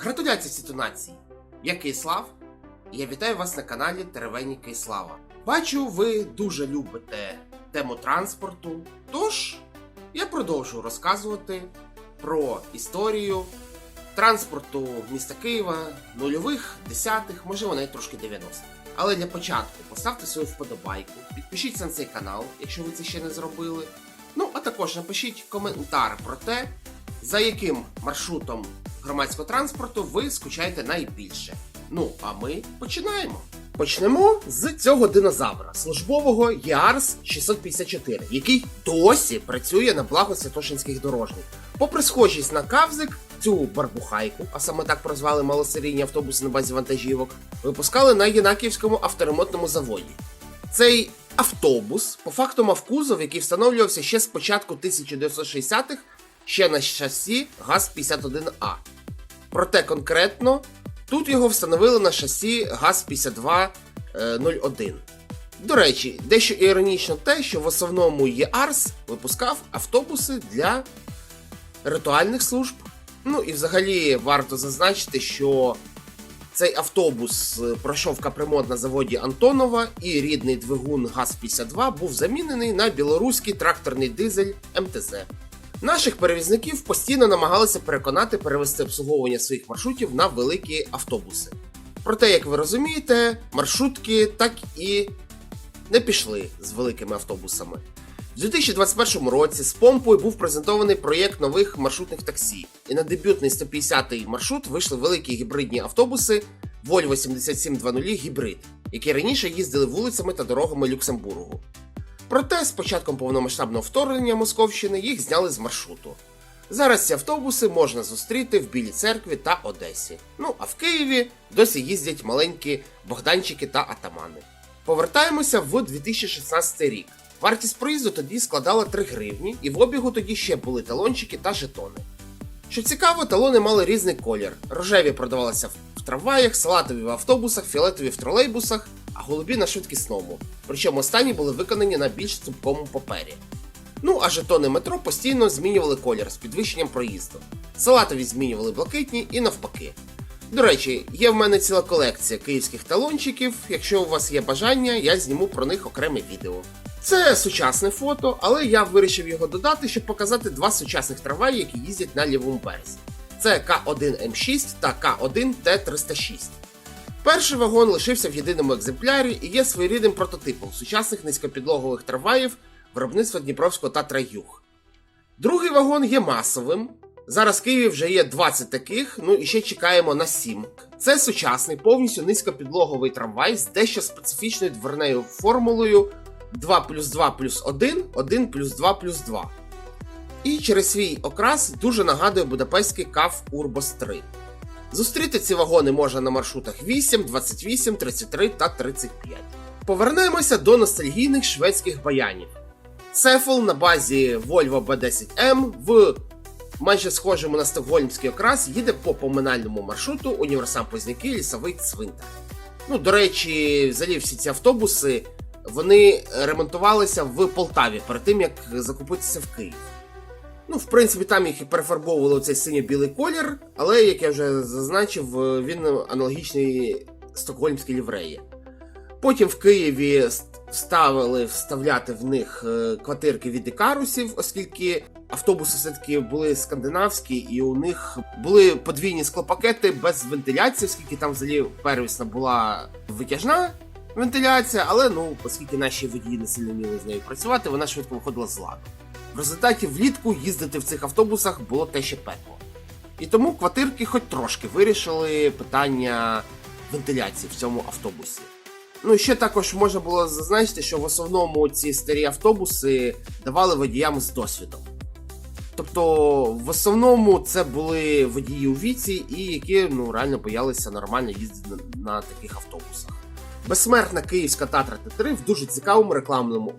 Гратуляції сітонації! Я Кислав, і я вітаю вас на каналі Теревені Кислава. Бачу, ви дуже любите тему транспорту, тож я продовжу розказувати про історію транспорту міста Києва нульових, десятих, можливо, навіть трошки 90-х. Але для початку поставте свою вподобайку, підпишіться на цей канал, якщо ви це ще не зробили. Ну, а також напишіть коментар про те, за яким маршрутом громадського транспорту ви скучаєте найбільше. Ну, а ми починаємо. Почнемо з цього динозавра службового ЯРС 654, який досі працює на благо святошинських дорожніх. Попри схожість на кавзик, цю барбухайку, а саме так прозвали малосерійні автобуси на базі вантажівок, випускали на Єнаківському авторемонтному заводі. Цей автобус по факту мав кузов, який встановлювався ще з початку 1960-х, ще на шасі ГАЗ-51А. Проте конкретно тут його встановили на шасі ГАЗ-5201. До речі, дещо іронічно те, що в основному ЄАРС випускав автобуси для ритуальних служб. Ну і взагалі варто зазначити, що цей автобус е, пройшов капремонт на заводі Антонова, і рідний двигун ГАЗ-52 був замінений на білоруський тракторний дизель МТЗ. Наших перевізників постійно намагалися переконати перевести обслуговування своїх маршрутів на великі автобуси. Проте, як ви розумієте, маршрутки так і не пішли з великими автобусами. У 2021 році з помпою був презентований проєкт нових маршрутних таксі, і на дебютний 150-й маршрут вийшли великі гібридні автобуси Volvo 7720 гібрид, які раніше їздили вулицями та дорогами Люксембургу. Проте з початком повномасштабного вторгнення Московщини їх зняли з маршруту. Зараз ці автобуси можна зустріти в Білій церкві та Одесі. Ну а в Києві досі їздять маленькі Богданчики та Атамани. Повертаємося в 2016 рік. Вартість проїзду тоді складала 3 гривні, і в обігу тоді ще були талончики та жетони. Що цікаво, талони мали різний колір. Рожеві продавалися в трамваях, салатові в автобусах, фіолетові в тролейбусах, а голубі на швидкісному. Причому останні були виконані на більш цупкому папері. Ну а жетони метро постійно змінювали колір з підвищенням проїзду. Салатові змінювали блакитні і навпаки. До речі, є в мене ціла колекція київських талончиків. Якщо у вас є бажання, я зніму про них окреме відео. Це сучасне фото, але я вирішив його додати, щоб показати два сучасних трамваї, які їздять на лівому березі. Це К1М6 та К1Т306. Перший вагон лишився в єдиному екземплярі і є своєрідним прототипом сучасних низькопідлогових трамваїв виробництва Дніпровського Татра Юг. Другий вагон є масовим. Зараз в Києві вже є 20 таких, ну і ще чекаємо на 7. Це сучасний, повністю низькопідлоговий трамвай з дещо специфічною дверною формулою 2 плюс 2 плюс 1, 1 плюс 2 плюс 2. І через свій окрас дуже нагадує будапештський каф Урбос 3. Зустріти ці вагони можна на маршрутах 8, 28, 33 та 35. Повернемося до ностальгійних шведських баянів. Сефл на базі Volvo B10M в майже схожому на стокгольмський окрас їде по поминальному маршруту універсам Позняки лісовий цвинтар. Ну, до речі, взагалі всі ці автобуси вони ремонтувалися в Полтаві перед тим, як закупитися в Київ. Ну, в принципі, там їх і перефарбовували цей синьо-білий колір, але, як я вже зазначив, він аналогічний стокгольмській лівреї. Потім в Києві ставили вставляти в них е, квартирки від ікарусів, оскільки автобуси все-таки були скандинавські, і у них були подвійні склопакети без вентиляції, оскільки там взагалі первісна була витяжна вентиляція, але ну, оскільки наші водії не сильно вміли з нею працювати, вона швидко виходила з ладу. В результаті влітку їздити в цих автобусах було те ще пекло. І тому квартирки хоч трошки вирішили питання вентиляції в цьому автобусі. Ну і ще також можна було зазначити, що в основному ці старі автобуси давали водіям з досвідом. Тобто, в основному це були водії у віці, і які ну, реально боялися нормально їздити на, таких автобусах. Безсмертна київська Татра Т3 в дуже цікавому рекламному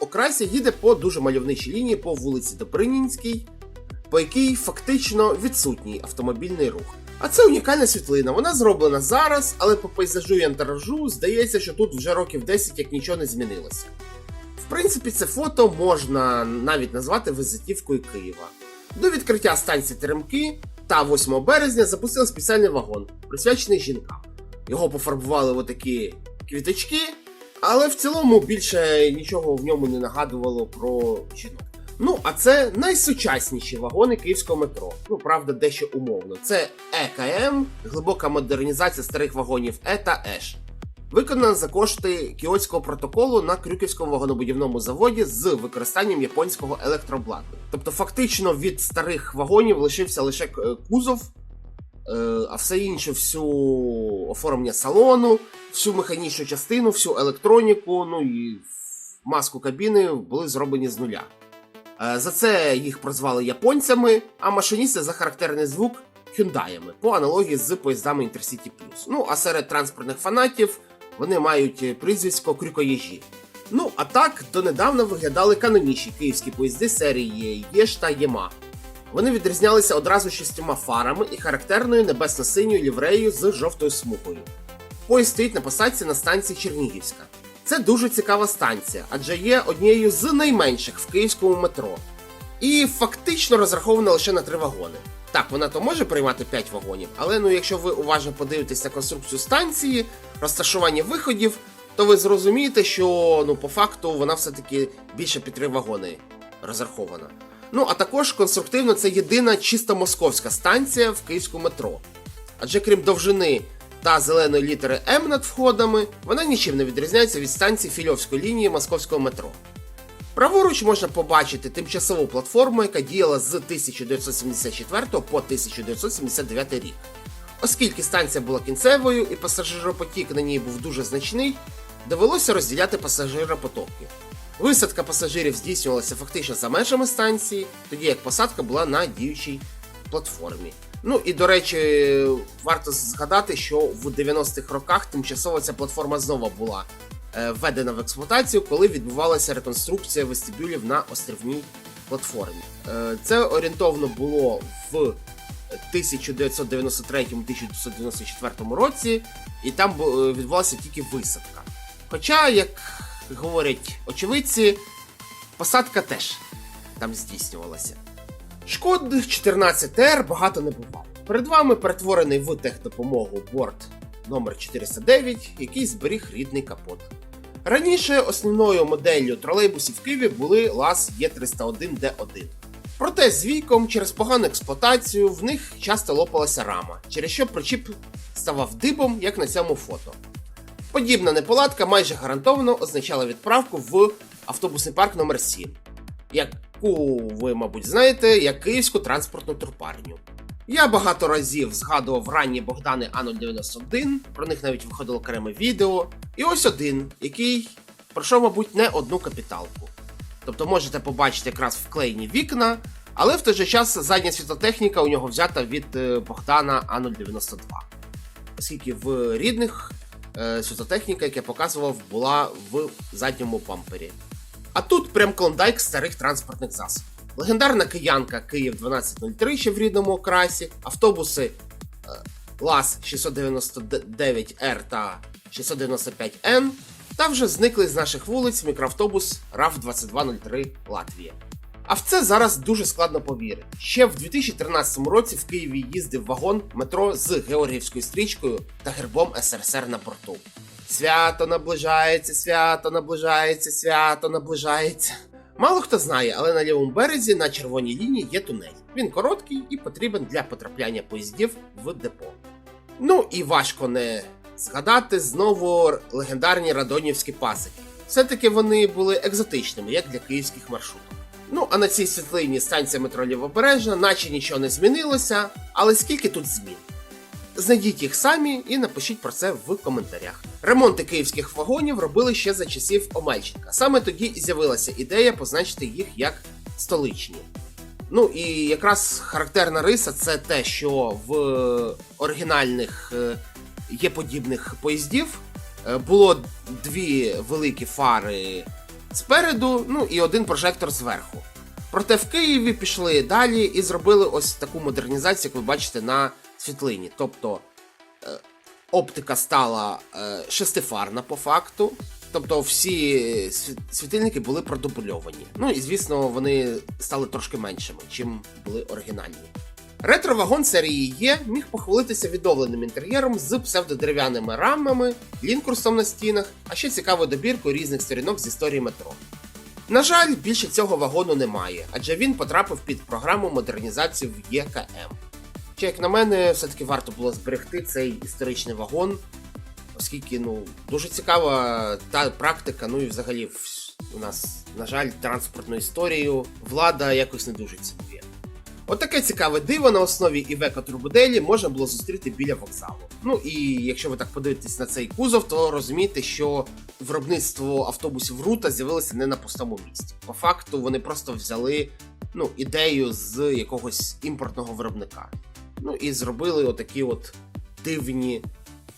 окрасі їде по дуже мальовничій лінії по вулиці Добринінській, по якій фактично відсутній автомобільний рух. А це унікальна світлина. Вона зроблена зараз, але по пейзажу і антуражу здається, що тут вже років 10 як нічого не змінилося. В принципі, це фото можна навіть назвати візитівкою Києва. До відкриття станції Теремки Та 8 березня запустили спеціальний вагон, присвячений жінкам. Його пофарбували в отакі квіточки, але в цілому більше нічого в ньому не нагадувало про жінок. Ну, а це найсучасніші вагони київського метро. Ну, правда, дещо умовно. Це ЕКМ, глибока модернізація старих вагонів Е та ЕШ. Виконана за кошти Кіотського протоколу на Крюківському вагонобудівному заводі з використанням японського електрообладнання. Тобто, фактично від старих вагонів лишився лише е, кузов, а все інше, всю оформлення салону, всю механічну частину, всю електроніку, ну і маску кабіни були зроблені з нуля. Е, За це їх прозвали японцями, а машиністи за характерний звук хюндаями по аналогії з поїздами Intercity Plus. Ну а серед транспортних фанатів вони мають е, прізвисько крюкоїжі. Ну а так донедавна виглядали канонічні київські поїзди серії Єш та Єма. Вони відрізнялися одразу шістьма фарами і характерною небесно-синьою лівреєю з жовтою смугою. Поїзд стоїть на посадці на станції Чернігівська. Це дуже цікава станція, адже є однією з найменших в київському метро. І фактично розрахована лише на три вагони. Так, вона то може приймати 5 вагонів, але ну якщо ви уважно подивитесь на конструкцію станції, розташування виходів, то ви зрозумієте, що ну по факту вона все-таки більше під три вагони розрахована. Ну а також конструктивно це єдина чисто московська станція в київському метро. Адже крім довжини та зеленої літери М над входами, вона нічим не відрізняється від станції Фільовської лінії московського метро. Праворуч можна побачити тимчасову платформу, яка діяла з 1974 по 1979 рік. Оскільки станція була кінцевою і пасажиропотік на ній був дуже значний, довелося розділяти пасажиропотоки. Висадка пасажирів здійснювалася фактично за межами станції, тоді як посадка була на діючій платформі. Ну і до речі, варто згадати, що в 90-х роках тимчасово ця платформа знову була е, введена в експлуатацію, коли відбувалася реконструкція вестибюлів на острівній платформі. Е, Це орієнтовно було в 1993-1994 році, і там е, відбувалася тільки висадка. Хоча, як говорять очевидці, посадка теж там здійснювалася. Шкод 14R багато не буває. Перед вами перетворений в техдопомогу борт номер 409, який зберіг рідний капот. Раніше основною моделлю тролейбусів в Києві були ЛАЗ Е301D1. Проте з віком, через погану експлуатацію, в них часто лопалася рама, через що причіп ставав дибом, як на цьому фото. Подібна неполадка майже гарантовано означала відправку в автобусний парк номер 7 яку ви, мабуть, знаєте, як Київську транспортну турпарню. Я багато разів згадував ранні Богдани А091, про них навіть виходило окреме відео. І ось один, який пройшов, мабуть, не одну капіталку. Тобто можете побачити якраз вклеєні вікна, але в той же час задня світлотехніка у нього взята від е, Богдана А092. Оскільки в рідних е, світлотехніка, як я показував, була в задньому пампері. А тут прям клондайк старих транспортних засобів. Легендарна киянка Київ 1203 ще в рідному окрасі, автобуси е, ЛАЗ 699R та 695N, та вже зникли з наших вулиць мікроавтобус RAV 2203 Латвія. А в це зараз дуже складно повірити. Ще в 2013 році в Києві їздив вагон метро з Георгіївською стрічкою та гербом СРСР на борту. Свято наближається, свято наближається, свято наближається. Мало хто знає, але на лівому березі на червоній лінії є тунель. Він короткий і потрібен для потрапляння поїздів в депо. Ну і важко не згадати знову легендарні радонівські пасики. Все-таки вони були екзотичними, як для київських маршрутів. Ну а на цій світлині станція метро Лівобережна, наче нічого не змінилося, але скільки тут змін? Знайдіть їх самі і напишіть про це в коментарях. Ремонти київських вагонів робили ще за часів Омельченка. Саме тоді і з'явилася ідея позначити їх як столичні. Ну і якраз характерна риса це те, що в оригінальних е, є подібних поїздів е, було дві великі фари спереду, ну і один прожектор зверху. Проте в Києві пішли далі і зробили ось таку модернізацію, як ви бачите на світлині. Тобто е, оптика стала е, шестифарна по факту. Тобто всі світильники були продубльовані. Ну і звісно, вони стали трошки меншими, чим були оригінальні. Ретро-вагон серії Є міг похвалитися відновленим інтер'єром з псевдодерев'яними рамами, лінкурсом на стінах, а ще цікавою добіркою різних сторінок з історії метро. На жаль, більше цього вагону немає, адже він потрапив під програму модернізації в ЄКМ. Чи, як на мене, все-таки варто було зберегти цей історичний вагон, оскільки ну, дуже цікава та практика, ну і взагалі у нас, на жаль, транспортну історію влада якось не дуже цінує. Отаке цікаве диво на основі Івека Турбоделі можна було зустріти біля вокзалу. Ну і якщо ви так подивитесь на цей кузов, то розумієте, що виробництво автобусів Рута з'явилося не на пустому місці. По факту вони просто взяли ну, ідею з якогось імпортного виробника. Ну і зробили отакі от дивні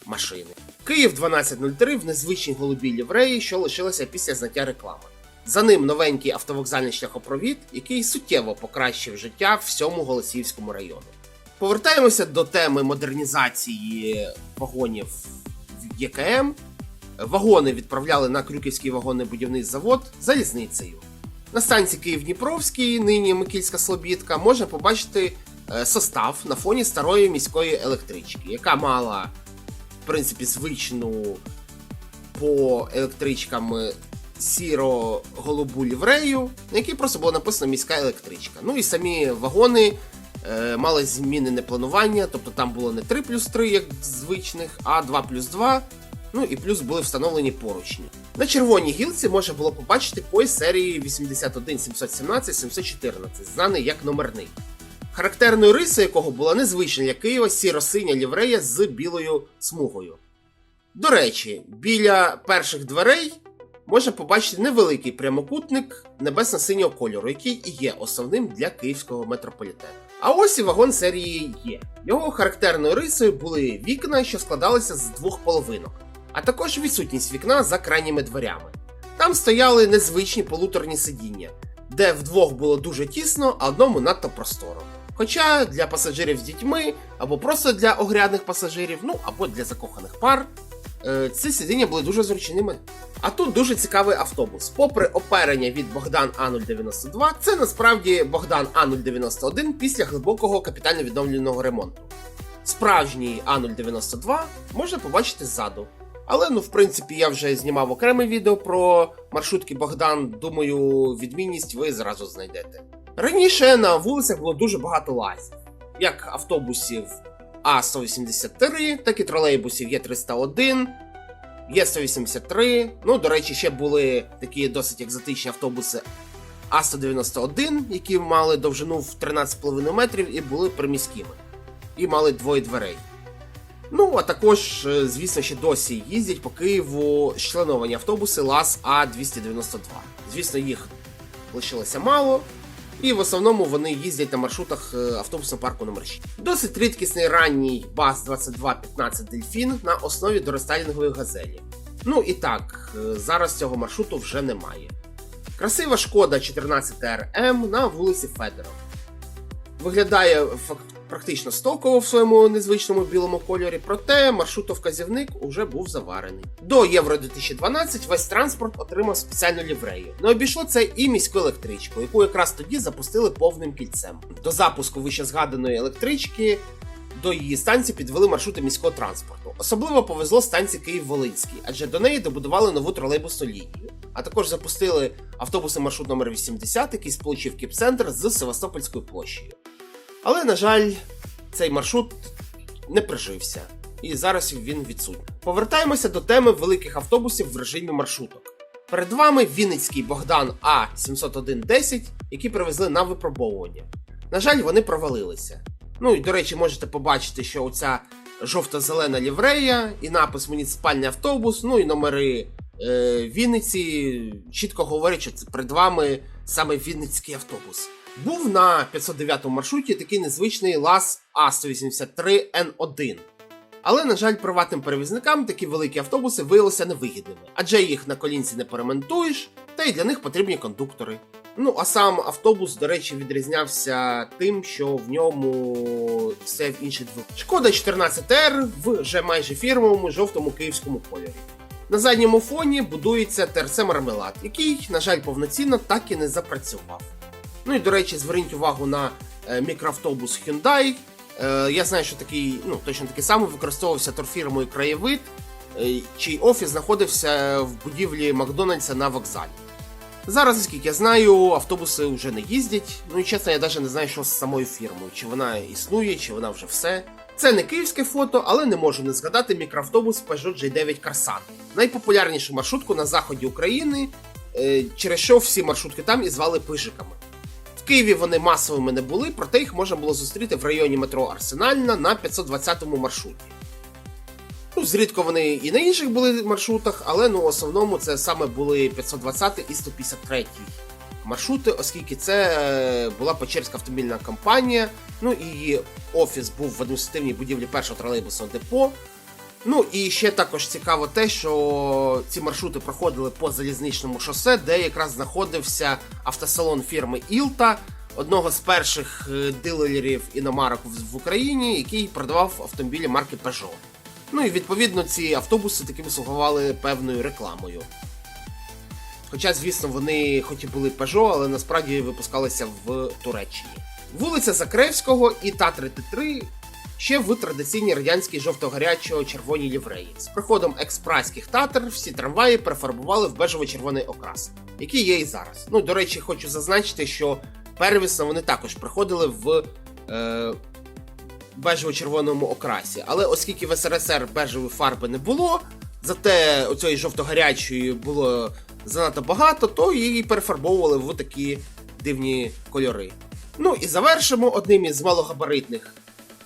машини. Київ 1203 в незвичній голубій лівреї, що лишилося після зняття реклами. За ним новенький автовокзальний шляхопровід, який суттєво покращив життя всьому Голосіївському району. Повертаємося до теми модернізації вагонів в ЄКМ. Вагони відправляли на Крюківський вагонний завод залізницею. На станції Київ-Дніпровський, нині Микільська Слобідка, можна побачити е, состав на фоні старої міської електрички, яка мала, в принципі, звичну по електричкам е, сіро-голубу ліврею, на якій просто було написано міська електричка. Ну і самі вагони е, мали змінене планування, тобто там було не 3 плюс 3, як звичних, а 2 плюс 2. Ну і плюс були встановлені поручні. На червоній гілці можна було побачити поїзд серії 81 717 714, знаний як номерний. Характерною рисою якого була незвична для Києва сіро-синя ліврея з білою смугою. До речі, біля перших дверей можна побачити невеликий прямокутник небесно-синього кольору, який і є основним для київського метрополітену. А ось і вагон серії Є. Його характерною рисою були вікна, що складалися з двох половинок, а також відсутність вікна за крайніми дверями. Там стояли незвичні полуторні сидіння, де вдвох було дуже тісно, а одному надто просторо. Хоча для пасажирів з дітьми, або просто для огрядних пасажирів, ну або для закоханих пар, ці сидіння були дуже зручними. А тут дуже цікавий автобус. Попри оперення від Богдан А092, це насправді Богдан А091 після глибокого капітально відновленого ремонту. Справжній А092 можна побачити ззаду. Але ну, в принципі, я вже знімав окреме відео про маршрутки Богдан. Думаю, відмінність ви зразу знайдете. Раніше на вулицях було дуже багато лазів, як автобусів А183, так і тролейбусів Є301, Є183. Ну, до речі, ще були такі досить екзотичні автобуси А191, які мали довжину в 13,5 метрів і були приміськими, і мали двоє дверей. Ну, а також, е, звісно, ще досі їздять по Києву членовані автобуси ЛАЗ А292. Звісно, їх лишилося мало, і в основному вони їздять на маршрутах е, автобусного парку номер 6. Досить рідкісний ранній БАЗ-2215 Дельфін на основі дорестайлінгової газелі. Ну і так, е, зараз цього маршруту вже немає. Красива шкода 14 РМ на вулиці Федоров. Виглядає практично стоково в своєму незвичному білому кольорі, проте маршрутовказівник уже був заварений. До Євро 2012 весь транспорт отримав спеціальну ліврею. Не обійшло це і міську електричку, яку якраз тоді запустили повним кільцем. До запуску вище згаданої електрички до її станції підвели маршрути міського транспорту. Особливо повезло станції Київ-Волинський, адже до неї добудували нову тролейбусну лінію. А також запустили автобуси маршрут номер 80, який сполучив Кіпцентр з Севастопольською площею. Але, на жаль, цей маршрут не прижився, і зараз він відсутній. Повертаємося до теми великих автобусів в режимі маршруток. Перед вами Вінницький Богдан А70110, які привезли на випробовування. На жаль, вони провалилися. Ну і до речі, можете побачити, що оця жовто-зелена ліврея і напис муніципальний автобус, ну і номери е, Вінниці чітко говорять, що це перед вами саме Вінницький автобус. Був на 509 маршруті такий незвичний ЛАЗ А183Н1. Але, на жаль, приватним перевізникам такі великі автобуси виявилися невигідними, адже їх на колінці не перемонтуєш, та й для них потрібні кондуктори. Ну, а сам автобус, до речі, відрізнявся тим, що в ньому все в інший двигун. Шкода 14R в вже майже фірмовому жовтому київському кольорі. На задньому фоні будується ТРЦ Мармелад, який, на жаль, повноцінно так і не запрацював. Ну і до речі, зверніть увагу на е, мікроавтобус Hyundai. Е, Я знаю, що такий, ну точно такий самий використовувався торфірмою краєвид, е, чий офіс знаходився в будівлі Макдональдса на вокзалі. Зараз, наскільки я знаю, автобуси вже не їздять. Ну і чесно, я навіть не знаю, що з самою фірмою, чи вона існує, чи вона вже все. Це не київське фото, але не можу не згадати мікроавтобус Peugeot J9 Karsan. Найпопулярнішу маршрутку на заході України, через що всі маршрутки там і звали пижиками. В Києві вони масовими не були, проте їх можна було зустріти в районі метро Арсенальна на 520-му маршруті. Ну, зрідко вони і на інших були маршрутах, але ну, в основному це саме були 520 і 153 маршрути, оскільки це е, була Печерська автомобільна компанія. Ну і її офіс був в адміністративній будівлі першого тролейбусного депо. Ну і ще також цікаво те, що ці маршрути проходили по залізничному шосе, де якраз знаходився автосалон фірми Ілта, одного з перших е, дилерів іномарок в Україні, який продавав автомобілі марки Peugeot. Ну і відповідно ці автобуси такими слугували певною рекламою. Хоча, звісно, вони хоч і були Peugeot, але насправді випускалися в Туреччині. Вулиця Закревського і Та-33 ще в традиційній радянській жовто-гарячо-червоній лівреї. З приходом експрайських татер всі трамваї перефарбували в бежево-червоний окрас, який є і зараз. Ну, до речі, хочу зазначити, що первісно вони також приходили в е, бежево-червоному окрасі. Але оскільки в СРСР бежевої фарби не було, зате оцієї жовто-гарячої було занадто багато, то її перефарбовували в такі дивні кольори. Ну і завершимо одним із малогабаритних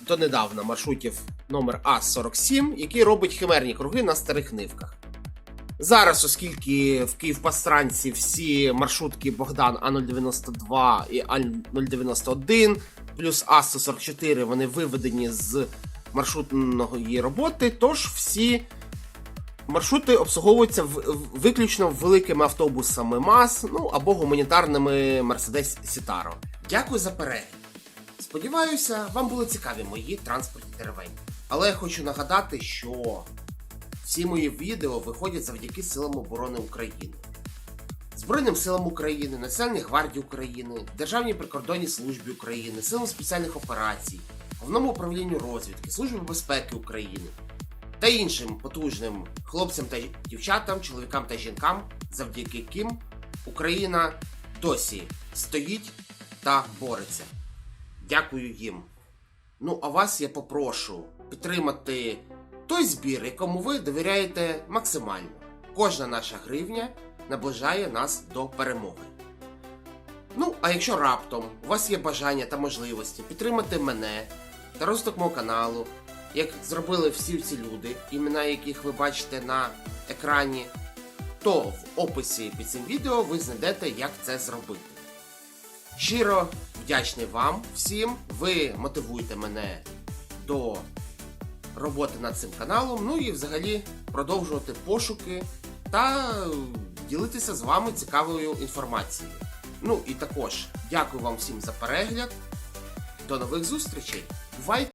донедавна маршрутів номер А47, який робить химерні круги на старих нивках. Зараз, оскільки в Київпастранці всі маршрутки Богдан А092 і А091 плюс А144 вони виведені з маршрутної роботи, тож всі маршрути обслуговуються виключно великими автобусами МАЗ, ну або гуманітарними Mercedes Citaro. Дякую за перегляд. Сподіваюся, вам були цікаві мої транспортні теревені. Але я хочу нагадати, що всі мої відео виходять завдяки силам оборони України. Збройним силам України, Національній гвардії України, Державній прикордонній службі України, силам спеціальних операцій, головному управлінню розвідки, Службі безпеки України та іншим потужним хлопцям та дівчатам, чоловікам та жінкам, завдяки яким Україна досі стоїть та бореться. Дякую їм. Ну, а вас я попрошу підтримати той збір, якому ви довіряєте максимально. Кожна наша гривня наближає нас до перемоги. Ну, а якщо раптом у вас є бажання та можливості підтримати мене та розвиток мого каналу, як зробили всі ці люди, імена яких ви бачите на екрані, то в описі під цим відео ви знайдете, як це зробити. Щиро вдячний вам всім. Ви мотивуєте мене до роботи над цим каналом, ну і взагалі продовжувати пошуки та ділитися з вами цікавою інформацією. Ну і також дякую вам всім за перегляд. До нових зустрічей. Бувайте!